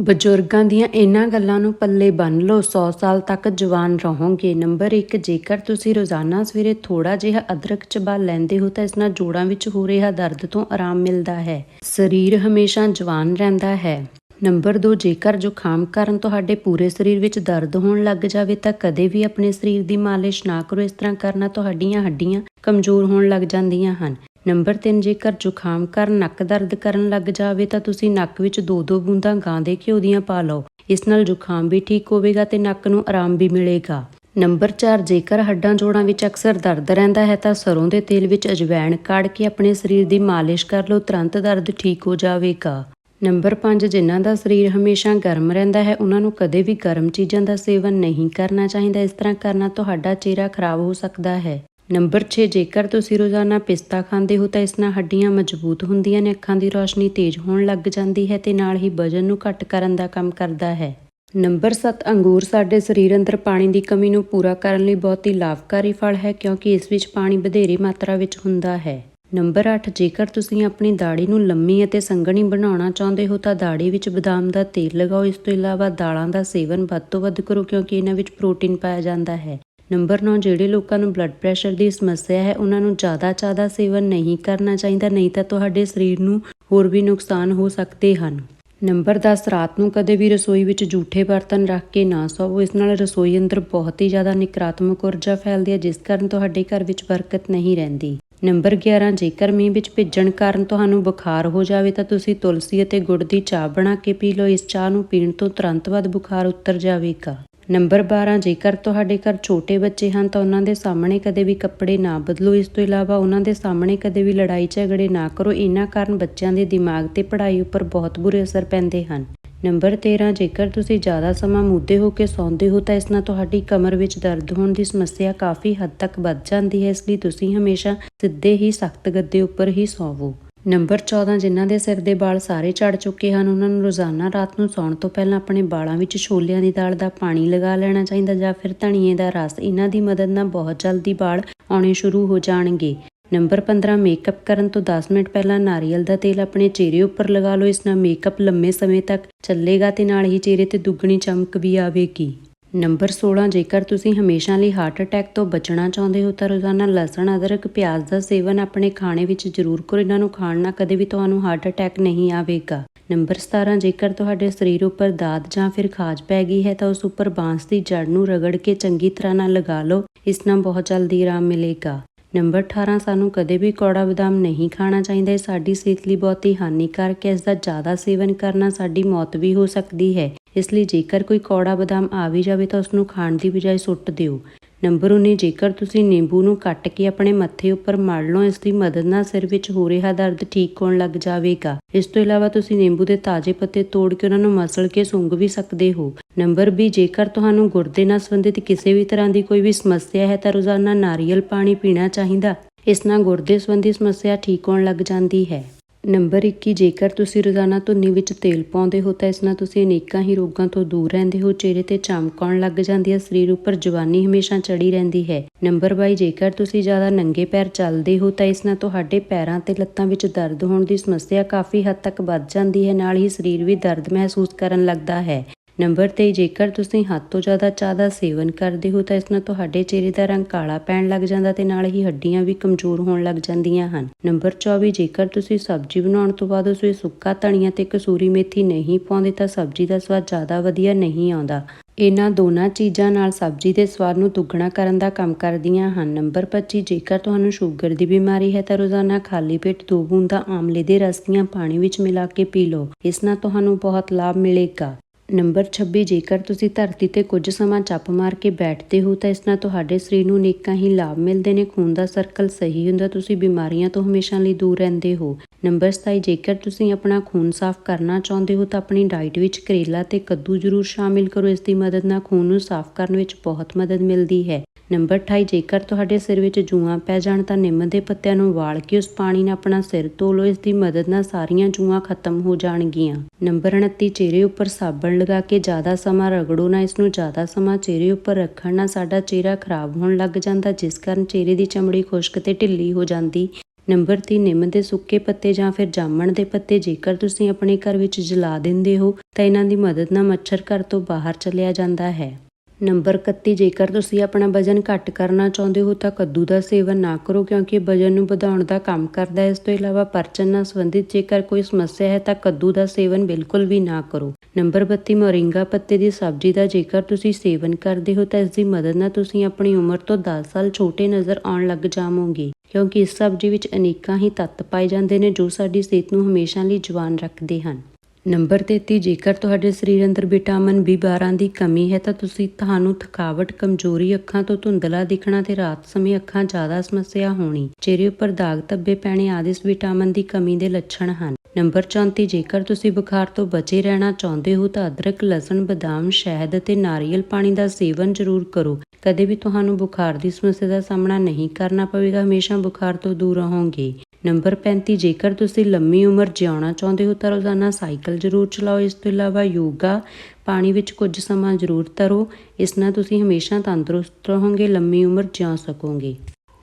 ਬਜ਼ੁਰਗਾਂ ਦੀਆਂ ਇਹਨਾਂ ਗੱਲਾਂ ਨੂੰ ਪੱਲੇ ਬੰਨ੍ਹ ਲਓ। 100 ਸਾਲ ਤੱਕ ਜਵਾਨ ਰਹੋਗੇ। ਨੰਬਰ 1 ਜੇਕਰ ਤੁਸੀਂ ਰੋਜ਼ਾਨਾ ਸਵੇਰੇ ਥੋੜਾ ਜਿਹਾ ਅਦਰਕ ਚਬਾ ਲੈਂਦੇ ਹੋ, ਤਾਂ ਇਸ ਨਾਲ ਜੋੜਾਂ ਵਿੱਚ ਹੋ ਰਿਹਾ ਦਰਦ ਤੋਂ ਆਰਾਮ ਮਿਲਦਾ ਹੈ। ਸਰੀਰ ਹਮੇਸ਼ਾ ਜਵਾਨ ਰਹਿੰਦਾ ਹੈ। ਨੰਬਰ 2 ਜੇਕਰ ਜ਼ੁਕਾਮ ਕਾਰਨ ਤੁਹਾਡੇ ਪੂਰੇ ਸਰੀਰ ਵਿੱਚ ਦਰਦ ਹੋਣ ਲੱਗ ਜਾਵੇ, ਤਾਂ ਕਦੇ ਵੀ ਆਪਣੇ ਸਰੀਰ ਦੀ ਮਾਲਿਸ਼ ਨਾ ਕਰੋ। ਇਸ ਤਰ੍ਹਾਂ ਕਰਨਾ ਤੁਹਾਡੀਆਂ ਹੱਡੀਆਂ ਕਮਜ਼ੋਰ ਹੋਣ ਲੱਗ ਜਾਂਦੀਆਂ ਹਨ। ਨੰਬਰ 3 ਜੇਕਰ ਜ਼ੁਕਾਮ ਕਾਰਨ ਨੱਕ ਦਰਦ ਕਰਨ ਲੱਗ ਜਾਵੇ, ਤਾਂ ਤੁਸੀਂ ਨੱਕ ਵਿੱਚ ਦੋ ਦੋ ਬੂੰਦਾਂ ਗਾਂ ਦੇ ਘਿਓ ਦੀਆਂ ਪਾ ਲਓ। ਇਸ ਨਾਲ ਜ਼ੁਕਾਮ ਵੀ ਠੀਕ ਹੋਵੇਗਾ ਤੇ ਨੱਕ ਨੂੰ ਆਰਾਮ ਵੀ ਮਿਲੇਗਾ। ਨੰਬਰ 4 ਜੇਕਰ ਹੱਡਾਂ ਜੋੜਾਂ ਵਿੱਚ ਅਕਸਰ ਦਰਦ ਰਹਿੰਦਾ ਹੈ, ਤਾਂ ਸਰੋਂ ਦੇ ਤੇਲ ਵਿੱਚ ਅਜਵੈਣ ਕਾੜ ਕੇ ਆਪਣੇ ਸਰੀਰ ਦੀ ਮਾਲਿਸ਼ ਕਰ ਲਓ, ਤੁਰੰਤ ਦਰਦ ਠੀਕ ਹੋ ਜਾਵੇਗਾ। ਨੰਬਰ 5 ਜਿਨ੍ਹਾਂ ਦਾ ਸਰੀਰ ਹਮੇਸ਼ਾ ਗਰਮ ਰਹਿੰਦਾ ਹੈ, ਉਹਨਾਂ ਨੂੰ ਕਦੇ ਵੀ ਗਰਮ ਚੀਜ਼ਾਂ ਦਾ ਸੇਵਨ ਨਹੀਂ ਕਰਨਾ ਚਾਹੀਦਾ। ਇਸ ਤਰ੍ਹਾਂ ਕਰਨਾ ਤੁਹਾਡਾ ਚਿਹਰਾ ਖਰਾਬ ਹੋ ਸਕਦਾ ਹੈ। ਨੰਬਰ 6 ਜੇਕਰ ਤੁਸੀਂ ਰੋਜ਼ਾਨਾ ਪਿਸਤਾ ਖਾਂਦੇ ਹੋ ਤਾਂ ਇਸ ਨਾਲ ਹੱਡੀਆਂ ਮਜ਼ਬੂਤ ਹੁੰਦੀਆਂ ਨੇ, ਅੱਖਾਂ ਦੀ ਰੋਸ਼ਨੀ ਤੇਜ਼ ਹੋਣ ਲੱਗ ਜਾਂਦੀ ਹੈ ਤੇ ਨਾਲ ਹੀ ਵਜ਼ਨ ਨੂੰ ਘੱਟ ਕਰਨ ਦਾ ਕੰਮ ਕਰਦਾ ਹੈ। ਨੰਬਰ 7 ਅੰਗੂਰ ਸਾਡੇ ਸਰੀਰ ਅੰਦਰ ਪਾਣੀ ਦੀ ਕਮੀ ਨੂੰ ਪੂਰਾ ਕਰਨ ਲਈ ਬਹੁਤ ਹੀ ਲਾਭਕਾਰੀ ਫਲ ਹੈ, ਕਿਉਂਕਿ ਇਸ ਵਿੱਚ ਪਾਣੀ ਵਧੇਰੇ ਮਾਤਰਾ ਵਿੱਚ ਹੁੰਦਾ ਹੈ। ਨੰਬਰ 8 ਜੇਕਰ ਤੁਸੀਂ ਆਪਣੀ ਦਾੜੀ ਨੂੰ ਲੰਮੀ ਅਤੇ ਸੰਘਣੀ ਬਣਾਉਣਾ ਚਾਹੁੰਦੇ ਹੋ ਤਾਂ ਦਾੜੀ ਵਿੱਚ ਬਦਾਮ ਦਾ ਤੇਲ ਲਗਾਓ, ਇਸ ਤੋਂ ਇਲਾਵਾ ਦਾਲਾਂ ਦਾ ਸੇਵਨ ਵੱਧ ਤੋਂ ਵੱਧ ਕਰੋ, ਕਿਉਂਕਿ ਇਹਨਾਂ ਵਿੱਚ ਪ੍ਰੋਟੀਨ ਪਾਇਆ ਜਾਂਦਾ ਹੈ। ਨੰਬਰ 9 ਜਿਹੜੇ ਲੋਕਾਂ ਨੂੰ ਬਲੱਡ ਪ੍ਰੈਸ਼ਰ ਦੀ ਸਮੱਸਿਆ ਹੈ, ਉਹਨਾਂ ਨੂੰ ਜ਼ਿਆਦਾ ਜ਼ਿਆਦਾ ਸੇਵਨ ਨਹੀਂ ਕਰਨਾ ਚਾਹੀਦਾ, ਨਹੀਂ ਤਾਂ ਤੁਹਾਡੇ ਸਰੀਰ ਨੂੰ ਹੋਰ ਵੀ ਨੁਕਸਾਨ ਹੋ ਸਕਦੇ ਹਨ। ਨੰਬਰ 10 ਰਾਤ ਨੂੰ ਕਦੇ ਵੀ ਰਸੋਈ ਵਿੱਚ ਜੂਠੇ ਬਰਤਨ ਰੱਖ ਕੇ ਨਾ ਸੋਵੋ। ਇਸ ਨਾਲ ਰਸੋਈ ਅੰਦਰ ਬਹੁਤ ਹੀ ਜ਼ਿਆਦਾ ਨਕਾਰਾਤਮਕ ਊਰਜਾ ਫੈਲਦੀ ਹੈ, ਜਿਸ ਕਾਰਨ ਤੁਹਾਡੇ ਘਰ ਵਿੱਚ ਬਰਕਤ ਨਹੀਂ ਰਹਿੰਦੀ। ਨੰਬਰ 11 ਜੇਕਰ ਮੀਂਹ ਵਿੱਚ ਭਿੱਜਣ ਕਾਰਨ ਤੁਹਾਨੂੰ ਬੁਖਾਰ ਹੋ ਜਾਵੇ, ਤਾਂ ਤੁਸੀਂ ਤੁਲਸੀ ਅਤੇ ਗੁੜ ਦੀ ਚਾਹ ਬਣਾ ਕੇ ਪੀ ਲਓ। ਇਸ ਚਾਹ ਨੂੰ ਪੀਣ ਤੋਂ ਤੁਰੰਤ ਬਾਅਦ ਬੁਖਾਰ ਉਤਰ ਜਾਵੇਗਾ। ਨੰਬਰ 12 ਜੇਕਰ ਤੁਹਾਡੇ ਘਰ ਛੋਟੇ ਬੱਚੇ ਹਨ ਤਾਂ ਉਹਨਾਂ ਦੇ ਸਾਹਮਣੇ ਕਦੇ ਵੀ ਕੱਪੜੇ ਨਾ ਬਦਲੋ। ਇਸ ਤੋਂ ਇਲਾਵਾ ਉਹਨਾਂ ਦੇ ਸਾਹਮਣੇ ਕਦੇ ਵੀ ਲੜਾਈ ਝਗੜੇ ਨਾ ਕਰੋ। ਇਹਨਾਂ ਕਾਰਨ ਬੱਚਿਆਂ ਦੇ ਦਿਮਾਗ ਤੇ ਪੜ੍ਹਾਈ ਉੱਪਰ ਬਹੁਤ ਬੁਰੇ ਅਸਰ ਪੈਂਦੇ ਹਨ। ਨੰਬਰ 13 ਜੇਕਰ ਤੁਸੀਂ ਜ਼ਿਆਦਾ ਸਮਾਂ ਮੁੱਦੇ ਹੋ ਕੇ ਸੌਂਦੇ ਹੋ ਤਾਂ ਇਸ ਨਾਲ ਤੁਹਾਡੀ ਕਮਰ ਵਿੱਚ ਦਰਦ ਹੋਣ ਦੀ ਸਮੱਸਿਆ ਕਾਫੀ ਹੱਦ ਤੱਕ ਵੱਧ ਜਾਂਦੀ ਹੈ। ਇਸ ਲਈ ਤੁਸੀਂ ਹਮੇਸ਼ਾ ਸਿੱਧੇ ਹੀ ਸਖਤ ਗੱਦੇ ਉੱਪਰ ਹੀ ਸੌਵੋ। ਨੰਬਰ 14 ਜਿਨ੍ਹਾਂ ਦੇ ਸਿਰ ਦੇ ਵਾਲ ਸਾਰੇ ਝੜ ਚੁੱਕੇ ਹਨ, ਉਹਨਾਂ ਨੂੰ ਰੋਜ਼ਾਨਾ ਰਾਤ ਨੂੰ ਸੌਣ ਤੋਂ ਪਹਿਲਾਂ ਆਪਣੇ ਵਾਲਾਂ ਵਿੱਚ ਛੋਲਿਆਂ ਦੀ ਦਾਲ ਦਾ ਪਾਣੀ ਲਗਾ ਲੈਣਾ ਚਾਹੀਦਾ ਜਾਂ ਫਿਰ ਧਨੀਏ ਦਾ ਰਸ। ਇਹਨਾਂ ਦੀ ਮਦਦ ਨਾਲ ਬਹੁਤ ਜਲਦੀ ਵਾਲ ਆਉਣੇ ਸ਼ੁਰੂ ਹੋ ਜਾਣਗੇ। ਨੰਬਰ 15 ਮੇਕਅਪ ਕਰਨ ਤੋਂ 10 ਮਿੰਟ ਪਹਿਲਾਂ ਨਾਰੀਅਲ ਦਾ ਤੇਲ ਆਪਣੇ ਚਿਹਰੇ ਉੱਪਰ ਲਗਾ ਲਓ। ਇਸ ਨਾਲ ਮੇਕਅਪ ਲੰਮੇ ਸਮੇਂ ਤੱਕ ਚੱਲੇਗਾ ਤੇ ਨਾਲ ਹੀ ਚਿਹਰੇ ਤੇ ਦੁੱਗਣੀ ਚਮਕ ਵੀ ਆਵੇਗੀ। ਨੰਬਰ 16 ਜੇਕਰ ਤੁਸੀਂ ਹਮੇਸ਼ਾ ਲਈ ਹਾਰਟ ਅਟੈਕ ਤੋਂ ਬਚਣਾ ਚਾਹੁੰਦੇ ਹੋ, ਤਾਂ ਰੋਜ਼ਾਨਾ ਲਸਣ, ਅਦਰਕ, ਪਿਆਜ਼ ਦਾ ਸੇਵਨ ਆਪਣੇ ਖਾਣੇ ਵਿੱਚ ਜ਼ਰੂਰ ਕਰੋ। ਇਹਨਾਂ ਨੂੰ ਖਾਣ ਨਾਲ ਕਦੇ ਵੀ ਤੁਹਾਨੂੰ ਹਾਰਟ ਅਟੈਕ ਨਹੀਂ ਆਵੇਗਾ। ਨੰਬਰ 17 ਜੇਕਰ ਤੁਹਾਡੇ ਸਰੀਰ ਉੱਪਰ ਦਾਦ ਜਾਂ ਫਿਰ ਖਾਜ ਪੈ ਗਈ ਹੈ, ਤਾਂ ਉਸ ਉੱਪਰ ਬਾਂਸ ਦੀ ਜੜ ਨੂੰ ਰਗੜ ਕੇ ਚੰਗੀ ਤਰ੍ਹਾਂ ਨਾਲ ਲਗਾ ਲਓ। ਇਸ ਨਾਲ ਬਹੁਤ ਜਲਦੀ ਆਰਾਮ ਮਿਲੇਗਾ। ਨੰਬਰ 18 ਸਾਨੂੰ ਕਦੇ ਵੀ ਕੌੜਾ ਬਦਾਮ ਨਹੀਂ ਖਾਣਾ ਚਾਹੀਦਾ। ਇਹ ਸਾਡੀ ਸਿਹਤ ਲਈ ਬਹੁਤ ਹੀ ਹਾਨੀਕਾਰਕ ਹੈ। ਇਸ ਦਾ ਜ਼ਿਆਦਾ ਸੇਵਨ ਕਰਨਾ ਸਾਡੀ ਮੌਤ ਵੀ ਹੋ ਸਕਦੀ ਹੈ। ਇਸ ਲਈ ਜੇਕਰ ਕੋਈ ਕੌੜਾ ਬਦਾਮ ਆ ਵੀ ਜਾਵੇ ਤਾਂ ਉਸ ਨੂੰ ਖਾਣ ਦੀ ਬਜਾਏ ਸੁੱਟ ਦਿਓ। ਨੰਬਰ 19 ਜੇਕਰ ਤੁਸੀਂ ਨਿੰਬੂ ਨੂੰ ਕੱਟ ਕੇ ਆਪਣੇ ਮੱਥੇ ਉੱਪਰ ਮੜ ਲਓ, ਇਸ ਦੀ ਮਦਦ ਨਾਲ ਸਿਰ ਵਿੱਚ ਹੋ ਰਿਹਾ ਦਰਦ ਠੀਕ ਹੋਣ ਲੱਗ ਜਾਵੇਗਾ। ਇਸ ਤੋਂ ਇਲਾਵਾ ਤੁਸੀਂ ਨਿੰਬੂ ਦੇ ਤਾਜ਼ੇ ਪੱਤੇ ਤੋੜ ਕੇ ਉਹਨਾਂ ਨੂੰ ਮਸਲ ਕੇ ਸੁੰਘ ਵੀ ਸਕਦੇ ਹੋ। ਨੰਬਰ 20 ਜੇਕਰ ਤੁਹਾਨੂੰ ਗੁਰਦੇ ਨਾਲ ਸੰਬੰਧਿਤ ਕਿਸੇ ਵੀ ਤਰ੍ਹਾਂ ਦੀ ਕੋਈ ਵੀ ਸਮੱਸਿਆ ਹੈ, ਤਾਂ ਰੋਜ਼ਾਨਾ ਨਾਰੀਅਲ ਪਾਣੀ ਪੀਣਾ ਚਾਹੀਦਾ। ਇਸ ਨਾਲ ਗੁਰਦੇ ਸੰਬੰਧੀ ਸਮੱਸਿਆ ਠੀਕ ਹੋਣ ਲੱਗ ਜਾਂਦੀ ਹੈ। ਨੰਬਰ 21 ਜੇਕਰ ਤੁਸੀਂ ਰੋਜ਼ਾਨਾ ਧੁੰਨੀ ਵਿੱਚ ਤੇਲ ਪਾਉਂਦੇ ਹੋ ਤਾਂ ਇਸ ਨਾਲ ਤੁਸੀਂ ਅਨੇਕਾਂ ਹੀ ਰੋਗਾਂ ਤੋਂ ਦੂਰ ਰਹਿੰਦੇ ਹੋ, ਚਿਹਰੇ ਤੇ ਚਮਕ ਆਉਣ ਲੱਗ ਜਾਂਦੀ ਹੈ, ਸਰੀਰ ਉੱਪਰ ਜਵਾਨੀ ਹਮੇਸ਼ਾ ਚੜੀ ਰਹਿੰਦੀ ਹੈ। ਨੰਬਰ 22 ਜੇਕਰ ਤੁਸੀਂ ਜ਼ਿਆਦਾ ਨੰਗੇ ਪੈਰ ਚੱਲਦੇ ਹੋ ਤਾਂ ਇਸ ਨਾਲ ਤੁਹਾਡੇ ਪੈਰਾਂ ਤੇ ਲੱਤਾਂ ਵਿੱਚ ਦਰਦ ਹੋਣ ਦੀ ਸਮੱਸਿਆ ਕਾਫੀ ਹੱਦ ਤੱਕ ਵੱਧ ਜਾਂਦੀ ਹੈ, ਨਾਲ ਹੀ ਸਰੀਰ ਵੀ ਦਰਦ ਮਹਿਸੂਸ ਕਰਨ ਲੱਗਦਾ ਹੈ। ਨੰਬਰ 23 ਜੇਕਰ ਤੁਸੀਂ ਹੱਦ ਤੋਂ ਜ਼ਿਆਦਾ ਚਾਹ ਦਾ ਸੇਵਨ ਕਰਦੇ ਹੋ ਤਾਂ ਇਸ ਨਾਲ ਤੁਹਾਡੇ ਚਿਹਰੇ ਦਾ ਰੰਗ ਕਾਲਾ ਪੈਣ ਲੱਗ ਜਾਂਦਾ ਤੇ ਨਾਲ ਹੀ ਹੱਡੀਆਂ ਵੀ ਕਮਜ਼ੋਰ ਹੋਣ ਲੱਗ ਜਾਂਦੀਆਂ ਹਨ। ਨੰਬਰ 24 ਜੇਕਰ ਤੁਸੀਂ ਸਬਜ਼ੀ ਬਣਾਉਣ ਤੋਂ ਬਾਅਦ ਉਸ ਵਿੱਚ ਸੁੱਕਾ ਧਨੀਆ ਤੇ ਕਸੂਰੀ ਮੇਥੀ ਨਹੀਂ ਪਾਉਂਦੇ ਤਾਂ ਸਬਜ਼ੀ ਦਾ ਸਵਾਦ ਜ਼ਿਆਦਾ ਵਧੀਆ ਨਹੀਂ ਆਉਂਦਾ। ਇਹਨਾਂ ਦੋਨਾਂ ਚੀਜ਼ਾਂ ਨਾਲ ਸਬਜ਼ੀ ਦੇ ਸਵਾਦ ਨੂੰ ਦੁੱਗਣਾ ਕਰਨ ਦਾ ਕੰਮ ਕਰਦੀਆਂ ਹਨ। ਨੰਬਰ 25 ਜੇਕਰ ਤੁਹਾਨੂੰ ਸ਼ੂਗਰ ਦੀ ਬਿਮਾਰੀ ਹੈ ਤਾਂ ਰੋਜ਼ਾਨਾ ਖਾਲੀ ਪੇਟ ਦੋ ਬੂੰਦਾਂ ਆਮਲੇ ਦੇ ਰਸ ਦੀਆਂ ਪਾਣੀ ਵਿੱਚ ਮਿਲਾ ਕੇ ਪੀ ਲਓ। ਇਸ ਨਾਲ ਤੁਹਾਨੂੰ ਬਹੁਤ ਲਾਭ ਮਿਲੇਗਾ। ਨੰਬਰ 26 ਜੇਕਰ ਤੁਸੀਂ ਧਰਤੀ ਤੇ ਕੁਝ ਸਮਾਂ ਚੱਪ ਮਾਰ ਕੇ ਬੈਠਦੇ ਹੋ, ਤਾਂ ਇਸ ਨਾਲ ਤੁਹਾਡੇ ਸਰੀਰ ਨੂੰ ਅਨੇਕਾਂ ਹੀ ਲਾਭ ਮਿਲਦੇ ਨੇ। ਖੂਨ ਦਾ ਸਰਕਲ ਸਹੀ ਹੁੰਦਾ, ਤੁਸੀਂ ਬਿਮਾਰੀਆਂ ਤੋਂ ਹਮੇਸ਼ਾ ਲਈ ਦੂਰ ਰਹਿੰਦੇ ਹੋ। ਨੰਬਰ 27 ਜੇਕਰ ਤੁਸੀਂ ਆਪਣਾ ਖੂਨ ਸਾਫ਼ ਕਰਨਾ ਚਾਹੁੰਦੇ ਹੋ, ਤਾਂ ਆਪਣੀ ਡਾਈਟ ਵਿੱਚ ਕਰੇਲਾ ਤੇ ਕੱਦੂ ਜ਼ਰੂਰ ਸ਼ਾਮਿਲ ਕਰੋ। ਇਸ ਦੀ ਮਦਦ ਨਾਲ ਖੂਨ ਨੂੰ ਸਾਫ਼ ਕਰਨ ਵਿੱਚ ਬਹੁਤ ਮਦਦ ਮਿਲਦੀ ਹੈ। ਨੰਬਰ 28 ਜੇਕਰ ਤੁਹਾਡੇ ਸਿਰ ਵਿੱਚ ਜੂਆਂ ਪੈ ਜਾਣ ਤਾਂ ਨਿੰਮ ਦੇ ਪੱਤਿਆਂ ਨੂੰ ਵਾਲ ਕੇ ਉਸ ਪਾਣੀ ਨਾਲ ਆਪਣਾ ਸਿਰ ਧੋ ਲਓ, ਇਸ ਦੀ ਮਦਦ ਨਾਲ ਸਾਰੀਆਂ ਜੂਆਂ ਖਤਮ ਹੋ ਜਾਣਗੀਆਂ। ਨੰਬਰ 29 ਚਿਹਰੇ ਉੱਪਰ ਸਾਬਣ ਲਗਾ ਕੇ ਜ਼ਿਆਦਾ ਸਮਾਂ ਰਗੜੋ ਨਾ, ਇਸ ਨੂੰ ਜ਼ਿਆਦਾ ਸਮਾਂ ਚਿਹਰੇ ਉੱਪਰ ਰੱਖਣ ਨਾਲ ਸਾਡਾ ਚਿਹਰਾ ਖਰਾਬ ਹੋਣ ਲੱਗ ਜਾਂਦਾ, ਜਿਸ ਕਾਰਨ ਚਿਹਰੇ ਦੀ ਚਮੜੀ ਖੁਸ਼ਕ ਤੇ ਢਿੱਲੀ ਹੋ ਜਾਂਦੀ। ਨੰਬਰ 3 ਨਿੰਮ ਦੇ ਸੁੱਕੇ ਪੱਤੇ ਜਾਂ ਫਿਰ ਜਾਮਣ ਦੇ ਪੱਤੇ ਜੇਕਰ ਤੁਸੀਂ ਆਪਣੇ ਘਰ ਵਿੱਚ ਜਲਾ ਦਿੰਦੇ ਹੋ, ਤਾਂ ਇਹਨਾਂ ਦੀ ਮਦਦ ਨਾਲ ਮੱਛਰ ਘਰ ਤੋਂ ਬਾਹਰ ਚਲਿਆ ਜਾਂਦਾ ਹੈ। ਨੰਬਰ 31 ਜੇਕਰ ਤੁਸੀਂ ਆਪਣਾ ਵਜ਼ਨ ਘੱਟ ਕਰਨਾ ਚਾਹੁੰਦੇ ਹੋ ਤਾਂ ਕੱਦੂ ਦਾ ਸੇਵਨ ਨਾ ਕਰੋ, ਕਿਉਂਕਿ ਇਹ ਵਜ਼ਨ ਨੂੰ ਵਧਾਉਣ ਦਾ ਕੰਮ ਕਰਦਾ ਹੈ। ਇਸ ਤੋਂ ਇਲਾਵਾ ਪਰਚਨ ਨਾਲ ਸੰਬੰਧਿਤ ਜੇਕਰ ਕੋਈ ਸਮੱਸਿਆ ਹੈ ਤਾਂ ਕੱਦੂ ਦਾ ਸੇਵਨ ਬਿਲਕੁਲ ਵੀ ਨਾ ਕਰੋ। ਨੰਬਰ 32 ਮੋਰਿੰਗਾ ਪੱਤੇ ਦੀ ਸਬਜ਼ੀ ਦਾ ਜੇਕਰ ਤੁਸੀਂ ਸੇਵਨ ਕਰਦੇ ਹੋ ਤਾਂ ਇਸ ਦੀ ਮਦਦ ਨਾਲ ਤੁਸੀਂ ਆਪਣੀ ਉਮਰ ਤੋਂ 10 ਸਾਲ ਛੋਟੇ ਨਜ਼ਰ ਆਉਣ ਲੱਗ ਜਾਵੋਗੇ, ਕਿਉਂਕਿ ਇਸ ਸਬਜ਼ੀ ਵਿੱਚ ਅਨੇਕਾਂ ਹੀ ਤੱਤ ਪਾਏ ਜਾਂਦੇ ਨੇ ਜੋ ਸਾਡੀ ਸਿਹਤ ਨੂੰ ਹਮੇਸ਼ਾ ਲਈ ਜਵਾਨ ਰੱਖਦੇ ਹਨ। ਨੰਬਰ 33 ਜੇਕਰ ਤੁਹਾਡੇ ਸਰੀਰ ਅੰਦਰ ਵਿਟਾਮਿਨ B12 ਦੀ ਕਮੀ ਹੈ ਤਾਂ ਤੁਸੀਂ ਤੁਹਾਨੂੰ ਥਕਾਵਟ, ਕਮਜ਼ੋਰੀ ਅੱਖਾਂ ਤੋਂ ਧੁੰਦਲਾ ਦਿਖਣਾ ਤੇ ਰਾਤ ਸਮੇਂ ਅੱਖਾਂ ਜ਼ਿਆਦਾ ਸਮੱਸਿਆ ਹੋਣੀ। ਚਿਹਰੇ ਉੱਪਰ ਦਾਗ ਧੱਬੇ ਪੈਣੇ ਆਦਿ ਇਸ ਵਿਟਾਮਿਨ ਦੀ ਕਮੀ ਦੇ ਲੱਛਣ ਹਨ। ਨੰਬਰ 34 ਜੇਕਰ ਤੁਸੀਂ ਬੁਖਾਰ ਤੋਂ ਬਚੇ ਰਹਿਣਾ ਚਾਹੁੰਦੇ ਹੋ ਤਾਂ ਅਦਰਕ, ਲਸਣ, ਬਦਾਮ, ਸ਼ਹਿਦ ਅਤੇ ਨਾਰੀਅਲ ਪਾਣੀ ਦਾ ਸੇਵਨ ਜ਼ਰੂਰ ਕਰੋ। ਕਦੇ ਵੀ ਤੁਹਾਨੂੰ ਬੁਖਾਰ ਦੀ ਸਮੱਸਿਆ ਦਾ ਸਾਹਮਣਾ ਨਹੀਂ ਕਰਨਾ ਪਵੇਗਾ, ਹਮੇਸ਼ਾ ਬੁਖਾਰ ਤੋਂ ਦੂਰ ਰਹੋਗੇ। ਨੰਬਰ 35 ਜੇਕਰ ਤੁਸੀਂ ਲੰਮੀ ਉਮਰ ਜਿਉਣਾ ਚਾਹੁੰਦੇ ਹੋ ਤਾਂ ਰੋਜ਼ਾਨਾ ਸਾਈਕਲ ਜ਼ਰੂਰ ਚਲਾਓ। ਇਸ ਤੋਂ ਇਲਾਵਾ ਯੋਗਾ, ਪਾਣੀ ਵਿੱਚ ਕੁਝ ਸਮਾਂ ਜ਼ਰੂਰ ਤਰੋ। ਇਸ ਨਾਲ ਤੁਸੀਂ ਹਮੇਸ਼ਾ ਤੰਦਰੁਸਤ ਰਹੋਗੇ, ਲੰਮੀ ਉਮਰ ਜਿਉ ਸਕੋਗੇ।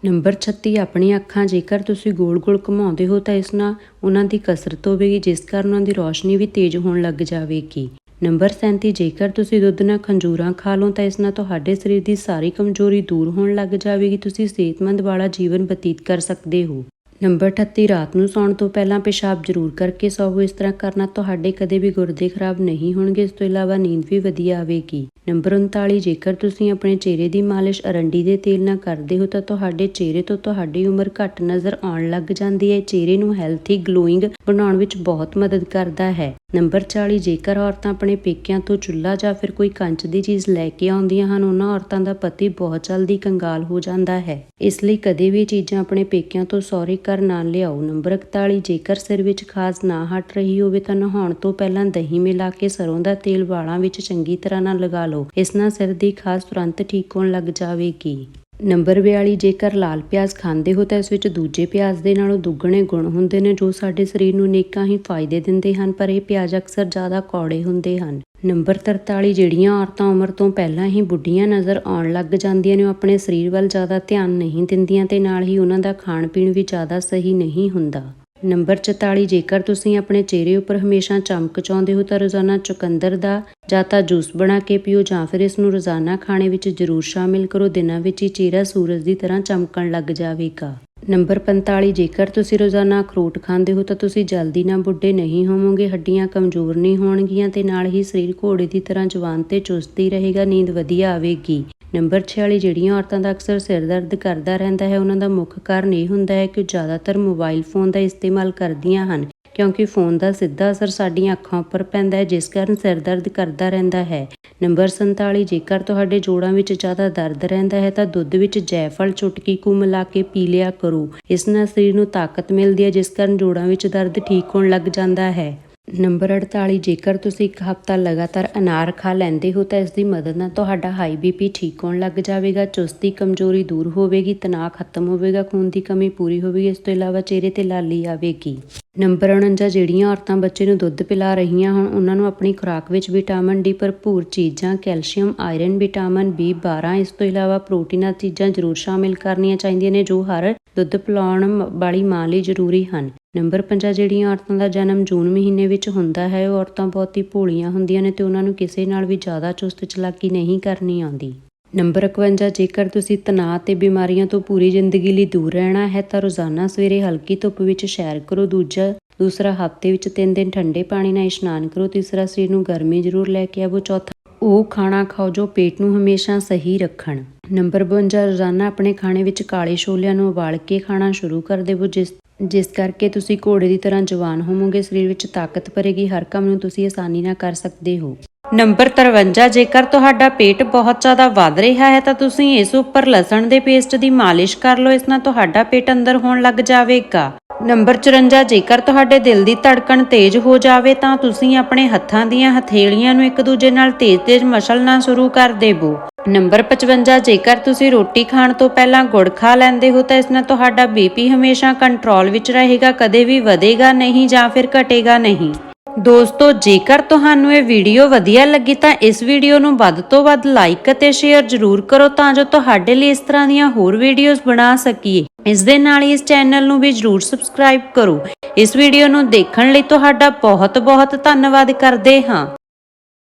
ਨੰਬਰ 36 ਆਪਣੀਆਂ ਅੱਖਾਂ, ਜੇਕਰ ਤੁਸੀਂ ਗੋਲ-ਗੋਲ ਘੁਮਾਉਂਦੇ ਹੋ ਤਾਂ ਇਸ ਨਾਲ ਉਹਨਾਂ ਦੀ ਕਸਰਤ ਹੋਵੇਗੀ, ਜਿਸ ਕਾਰਨ ਉਹਨਾਂ ਦੀ ਰੋਸ਼ਨੀ ਵੀ ਤੇਜ਼ ਹੋਣ ਲੱਗ ਜਾਵੇਗੀ। ਨੰਬਰ 37 ਜੇਕਰ ਤੁਸੀਂ ਦੁੱਧ ਨਾਲ ਖੰਜੂਰਾਂ ਖਾ ਲਓ ਤਾਂ ਇਸ ਨਾਲ ਤੁਹਾਡੇ ਸਰੀਰ ਦੀ ਸਾਰੀ ਕਮਜ਼ੋਰੀ ਦੂਰ ਹੋਣ ਲੱਗ ਜਾਵੇਗੀ। ਤੁਸੀਂ ਸਿਹਤਮੰਦ ਵਾਲਾ ਜੀਵਨ ਬਤੀਤ ਕਰ ਸਕਦੇ ਹੋ। ਨੰਬਰ 38 ਰਾਤ ਨੂੰ ਸੌਣ ਤੋਂ ਪਹਿਲਾਂ ਪਿਸ਼ਾਬ ਜ਼ਰੂਰ ਕਰਕੇ ਸੌਵੋ। ਇਸ ਤਰ੍ਹਾਂ ਕਰਨਾ ਤੁਹਾਡੇ ਕਦੇ ਵੀ ਗੁਰਦੇ ਖਰਾਬ ਨਹੀਂ ਹੋਣਗੇ। ਇਸ ਤੋਂ ਇਲਾਵਾ ਨੀਂਦ ਵੀ ਵਧੀਆ ਆਵੇਗੀ। ਨੰਬਰ 39 ਜੇਕਰ ਤੁਸੀਂ ਆਪਣੇ ਚਿਹਰੇ ਦੀ ਮਾਲਿਸ਼ ਅਰੰਡੀ ਦੇ ਤੇਲ ਨਾਲ ਕਰਦੇ ਹੋ ਤਾਂ ਤੁਹਾਡੇ ਚਿਹਰੇ ਤੋਂ ਤੁਹਾਡੀ ਉਮਰ ਘੱਟ ਨਜ਼ਰ ਆਉਣ ਲੱਗ ਜਾਂਦੀ ਹੈ। ਚਿਹਰੇ ਨੂੰ ਹੈਲਥੀ ਗਲੋਇੰਗ ਬਣਾਉਣ ਵਿੱਚ ਬਹੁਤ ਮਦਦ ਕਰਦਾ ਹੈ। ਨੰਬਰ 40 ਜੇਕਰ ਔਰਤਾਂ ਆਪਣੇ ਪੇਕਿਆਂ ਤੋਂ ਚੁੱਲ੍ਹਾ ਜਾਂ ਫਿਰ ਕੋਈ ਕੰਚ ਦੀ ਚੀਜ਼ ਲੈ ਕੇ ਆਉਂਦੀਆਂ ਹਨ, ਉਹਨਾਂ ਔਰਤਾਂ ਦਾ ਪਤੀ ਬਹੁਤ ਜਲਦੀ ਕੰਗਾਲ ਹੋ ਜਾਂਦਾ ਹੈ। ਇਸ ਲਈ ਕਦੇ ਵੀ ਚੀਜ਼ਾਂ ਆਪਣੇ ਪੇਕਿਆਂ ਤੋਂ ਸਹੁਰੇ ਘਰ ਨਾ ਲਿਆਓ। ਨੰਬਰ 41 ਜੇਕਰ ਸਿਰ ਵਿੱਚ ਖਾਸ ਨਾ ਹਟ ਰਹੀ ਹੋਵੇ ਤਾਂ ਨਹਾਉਣ ਤੋਂ ਪਹਿਲਾਂ ਦਹੀਂ ਮਿਲਾ ਕੇ ਸਰੋਂ ਦਾ ਤੇਲ ਵਾਲਾਂ ਵਿੱਚ ਚੰਗੀ ਤਰ੍ਹਾਂ ਨਾਲ ਲਗਾ ਲਓ। ਇਸ ਨਾਲ ਸਿਰ ਦੀ ਖਾਸ ਤੁਰੰਤ ਠੀਕ ਹੋਣ ਲੱਗ ਜਾਵੇਗੀ। ਨੰਬਰ 42 ਜੇਕਰ ਲਾਲ ਪਿਆਜ਼ ਖਾਂਦੇ ਹੋ ਤਾਂ ਇਸ ਵਿੱਚ ਦੂਜੇ ਪਿਆਜ਼ ਦੇ ਨਾਲੋਂ ਦੁੱਗਣੇ ਗੁਣ ਹੁੰਦੇ ਨੇ ਜੋ ਸਾਡੇ ਸਰੀਰ ਨੂੰ ਨੇਕਾਂ ਹੀ ਫਾਇਦੇ ਦਿੰਦੇ ਹਨ, ਪਰ ਇਹ ਪਿਆਜ਼ ਅਕਸਰ ਜ਼ਿਆਦਾ ਕੌੜੇ ਹੁੰਦੇ ਹਨ। ਨੰਬਰ 43 ਜਿਹੜੀਆਂ ਔਰਤਾਂ ਉਮਰ ਤੋਂ ਪਹਿਲਾਂ ਹੀ ਬੁੱਢੀਆਂ ਨਜ਼ਰ ਆਉਣ ਲੱਗ ਜਾਂਦੀਆਂ ਨੇ, ਉਹ ਆਪਣੇ ਸਰੀਰ ਵੱਲ ਜ਼ਿਆਦਾ ਧਿਆਨ ਨਹੀਂ ਦਿੰਦੀਆਂ ਤੇ ਨਾਲ ਹੀ ਉਹਨਾਂ ਦਾ ਖਾਣ ਪੀਣ ਵੀ ਜ਼ਿਆਦਾ ਸਹੀ ਨਹੀਂ ਹੁੰਦਾ। ਨੰਬਰ 44 ਜੇਕਰ ਤੁਸੀਂ ਆਪਣੇ ਚਿਹਰੇ ਉੱਪਰ ਹਮੇਸ਼ਾ ਚਮਕ ਚਾਹੁੰਦੇ ਹੋ ਤਾਂ ਰੋਜ਼ਾਨਾ ਚੁਕੰਦਰ ਦਾ ਜਾਂ ਤਾਂ ਜੂਸ ਬਣਾ ਕੇ ਪੀਓ ਜਾਂ ਫਿਰ ਇਸ ਨੂੰ ਰੋਜ਼ਾਨਾ ਖਾਣੇ ਵਿੱਚ ਜ਼ਰੂਰ ਸ਼ਾਮਿਲ ਕਰੋ। ਦਿਨਾਂ ਵਿੱਚ ਹੀ ਚਿਹਰਾ ਸੂਰਜ ਦੀ ਤਰ੍ਹਾਂ ਚਮਕਣ ਲੱਗ ਜਾਵੇਗਾ। ਨੰਬਰ 45 ਜੇਕਰ ਤੁਸੀਂ ਰੋਜ਼ਾਨਾ ਅਖਰੋਟ ਖਾਂਦੇ ਹੋ ਤਾਂ ਤੁਸੀਂ ਜਲਦੀ ਨਾ ਬੁੱਢੇ ਨਹੀਂ ਹੋਵੋਗੇ, ਹੱਡੀਆਂ ਕਮਜ਼ੋਰ ਨਹੀਂ ਹੋਣਗੀਆਂ ਤੇ ਨਾਲ ਹੀ ਸਰੀਰ ਘੋੜੇ ਦੀ ਤਰ੍ਹਾਂ ਜਵਾਨ ਤੇ ਚੁਸਤ ਹੀ ਰਹੇਗਾ, ਨੀਂਦ ਵਧੀਆ ਆਵੇਗੀ। ਨੰਬਰ 46 ਜਿਹੜੀਆਂ ਔਰਤਾਂ ਦਾ ਅਕਸਰ ਸਿਰ ਦਰਦ ਕਰਦਾ ਰਹਿੰਦਾ ਹੈ, ਉਹਨਾਂ ਦਾ ਮੁੱਖ ਕਾਰਨ ਇਹ ਹੁੰਦਾ ਹੈ ਕਿ ਉਹ ਜ਼ਿਆਦਾਤਰ ਮੋਬਾਈਲ ਫੋਨ ਦਾ ਇਸਤੇਮਾਲ ਕਰਦੀਆਂ ਹਨ। ਕਿਉਂਕਿ ਫੋਨ ਦਾ ਸਿੱਧਾ ਅਸਰ ਸਾਡੀਆਂ ਅੱਖਾਂ ਉੱਪਰ ਪੈਂਦਾ ਹੈ, ਜਿਸ ਕਾਰਨ ਸਿਰ ਦਰਦ ਕਰਦਾ ਰਹਿੰਦਾ ਹੈ। ਨੰਬਰ 47 ਜੇਕਰ ਤੁਹਾਡੇ ਜੋੜਾਂ ਵਿੱਚ ਜ਼ਿਆਦਾ ਦਰਦ ਰਹਿੰਦਾ ਹੈ, ਤਾਂ ਦੁੱਧ ਵਿੱਚ ਜੈਫਲ ਚੁਟਕੀ ਕੁ ਮਿਲਾ ਕੇ ਪੀ ਲਿਆ ਕਰੋ। ਇਸ ਨਾਲ ਸਰੀਰ ਨੂੰ ਤਾਕਤ ਮਿਲਦੀ ਹੈ, ਜਿਸ ਕਾਰਨ ਜੋੜਾਂ ਵਿੱਚ ਦਰਦ ਠੀਕ ਹੋਣ ਲੱਗ ਜਾਂਦਾ ਹੈ। ਨੰਬਰ 48 ਜੇਕਰ ਤੁਸੀਂ ਇੱਕ ਹਫ਼ਤਾ ਲਗਾਤਾਰ ਅਨਾਰ ਖਾ ਲੈਂਦੇ ਹੋ ਤਾਂ ਇਸ ਦੀ ਮਦਦ ਨਾਲ ਤੁਹਾਡਾ ਹਾਈ ਬੀਪੀ ਠੀਕ ਹੋਣ ਲੱਗ ਜਾਵੇਗਾ, ਚੁਸਤੀ ਕਮਜ਼ੋਰੀ ਦੂਰ ਹੋਵੇਗੀ, ਤਣਾਅ ਖਤਮ ਹੋਵੇਗਾ, ਖੂਨ ਦੀ ਕਮੀ ਪੂਰੀ ਹੋਵੇਗੀ, ਇਸ ਤੋਂ ਇਲਾਵਾ ਚਿਹਰੇ ਤੇ ਲਾਲੀ ਆਵੇਗੀ। ਨੰਬਰ 49 ਜਿਹੜੀਆਂ ਔਰਤਾਂ ਬੱਚੇ ਨੂੰ ਦੁੱਧ ਪਿਲਾ ਰਹੀਆਂ ਹਨ ਉਹਨਾਂ ਨੂੰ ਆਪਣੀ ਖੁਰਾਕ ਵਿੱਚ ਵਿਟਾਮਿਨ ਡੀ ਭਰਪੂਰ ਚੀਜ਼ਾਂ, ਕੈਲਸ਼ੀਅਮ, ਆਇਰਨ, ਵਿਟਾਮਿਨ B12 ਇਸ ਤੋਂ ਇਲਾਵਾ ਪ੍ਰੋਟੀਨਾਂ ਚੀਜ਼ਾਂ ਜ਼ਰੂਰ ਸ਼ਾਮਿਲ ਕਰਨੀਆਂ ਚਾਹੀਦੀਆਂ ਨੇ ਜੋ ਹਰ ਦੁੱਧ ਪਿਲਾਉਣ ਵਾਲੀ ਮਾਂ ਲਈ ਜ਼ਰੂਰੀ ਹਨ। ਨੰਬਰ 50 ਜਿਹੜੀਆਂ ਔਰਤਾਂ ਦਾ ਜਨਮ ਜੂਨ ਮਹੀਨੇ ਵਿੱਚ ਹੁੰਦਾ ਹੈ, ਉਹ ਔਰਤਾਂ ਬਹੁਤ ਹੀ ਭੋਲੀਆਂ ਹੁੰਦੀਆਂ ਨੇ ਤੇ ਉਹਨਾਂ ਨੂੰ ਕਿਸੇ ਨਾਲ ਵੀ ਜ਼ਿਆਦਾ ਚੁਸਤ ਚਲਾਕੀ ਨਹੀਂ ਕਰਨੀ ਆਉਂਦੀ। ਨੰਬਰ 51 ਜੇਕਰ ਤੁਸੀਂ ਤਣਾਅ ਤੇ ਬਿਮਾਰੀਆਂ ਤੋਂ ਪੂਰੀ ਜ਼ਿੰਦਗੀ ਲਈ ਦੂਰ ਰਹਿਣਾ ਹੈ, ਤਾਂ ਰੋਜ਼ਾਨਾ ਸਵੇਰੇ ਹਲਕੀ ਧੁੱਪ ਵਿੱਚ ਸੈਰ ਕਰੋ, ਦੂਜਾ, ਦੂਸਰਾ ਹਫ਼ਤੇ ਵਿੱਚ 3 ਦਿਨ ਠੰਡੇ ਪਾਣੀ ਨਾਲ ਇਸ਼ਨਾਨ ਕਰੋ, ਤੀਸਰਾ ਸਰੀਰ ਨੂੰ ਗਰਮੀ ਜ਼ਰੂਰ ਲੈ ਕੇ ਆਵੋ, ਚੌਥਾ, ਉਹ ਖਾਣਾ ਖਾਓ ਜੋ ਪੇਟ ਨੂੰ ਹਮੇਸ਼ਾ ਸਹੀ ਰੱਖਣ। ਨੰਬਰ 52 ਰੋਜ਼ਾਨਾ ਆਪਣੇ ਖਾਣੇ ਵਿੱਚ ਕਾਲੇ ਛੋਲਿਆਂ ਨੂੰ ਉਬਾਲ ਕੇ ਖਾਣਾ ਸ਼ੁਰੂ ਕਰ ਦੇਵੋ, ਜਿਸ ਜਿਸ ਕਰਕੇ ਤੁਸੀਂ ਘੋੜੇ ਦੀ ਤਰ੍ਹਾਂ ਜਵਾਨ ਹੋਵੋਗੇ, ਸਰੀਰ ਵਿੱਚ ਤਾਕਤ ਭਰੇਗੀ, ਹਰ ਕੰਮ ਨੂੰ ਤੁਸੀਂ ਆਸਾਨੀ ਨਾਲ ਕਰ ਸਕਦੇ ਹੋ। ਨੰਬਰ 53 ਜੇਕਰ ਤੁਹਾਡਾ ਪੇਟ ਬਹੁਤ ਜ਼ਿਆਦਾ ਵੱਧ ਰਿਹਾ ਹੈ, ਤਾਂ ਤੁਸੀਂ ਇਸ ਉੱਪਰ ਲਸਣ ਦੇ ਪੇਸਟ ਦੀ ਮਾਲਿਸ਼ ਕਰ ਲਓ, ਇਸ ਨਾਲ ਤੁਹਾਡਾ ਪੇਟ ਅੰਦਰ ਹੋਣ ਲੱਗ ਜਾਵੇਗਾ। ਨੰਬਰ 54 ਜੇਕਰ ਤੁਹਾਡੇ ਦਿਲ ਦੀ ਧੜਕਣ ਤੇਜ਼ ਹੋ ਜਾਵੇ ਤਾਂ ਤੁਸੀਂ ਆਪਣੇ ਹੱਥਾਂ ਦੀਆਂ ਹਥੇਲੀਆਂ ਨੂੰ ਇੱਕ ਦੂਜੇ ਨਾਲ ਤੇਜ਼-ਤੇਜ਼ ਮਸਲਣਾ ਸ਼ੁਰੂ ਕਰ ਦੇਵੋ। ਨੰਬਰ 55 ਜੇਕਰ ਤੁਸੀਂ ਰੋਟੀ ਖਾਣ ਤੋਂ ਪਹਿਲਾਂ ਗੁੜ ਖਾ ਲੈਂਦੇ ਹੋ ਤਾਂ ਇਸ ਨਾਲ ਤੁਹਾਡਾ ਬੀਪੀ ਹਮੇਸ਼ਾ ਕੰਟਰੋਲ ਵਿੱਚ ਰਹੇਗਾ, ਕਦੇ ਵੀ ਵਧੇਗਾ ਨਹੀਂ ਜਾਂ ਫਿਰ ਘਟੇਗਾ ਨਹੀਂ। ਦੋਸਤੋ, ਜੇਕਰ ਤੁਹਾਨੂੰ ਇਹ ਵੀਡੀਓ ਵਧੀਆ ਲੱਗੀ ਤਾਂ ਇਸ ਵੀਡੀਓ ਨੂੰ ਵੱਧ ਤੋਂ ਵੱਧ ਲਾਈਕ ਅਤੇ ਸ਼ੇਅਰ ਜ਼ਰੂਰ ਕਰੋ ਤਾਂ ਜੋ ਤੁਹਾਡੇ ਲਈ ਇਸ ਤਰ੍ਹਾਂ ਦੀਆਂ ਹੋਰ ਵੀਡੀਓਜ਼ ਬਣਾ ਸਕੀਏ। ਇਸ ਦੇ ਨਾਲ ਹੀ ਇਸ ਚੈਨਲ ਨੂੰ ਵੀ ਜ਼ਰੂਰ ਸਬਸਕ੍ਰਾਈਬ ਕਰੋ। ਇਸ ਵੀਡੀਓ ਨੂੰ ਦੇਖਣ ਲਈ ਤੁਹਾਡਾ ਬਹੁਤ ਬਹੁਤ ਧੰਨਵਾਦ ਕਰਦੇ ਹਾਂ।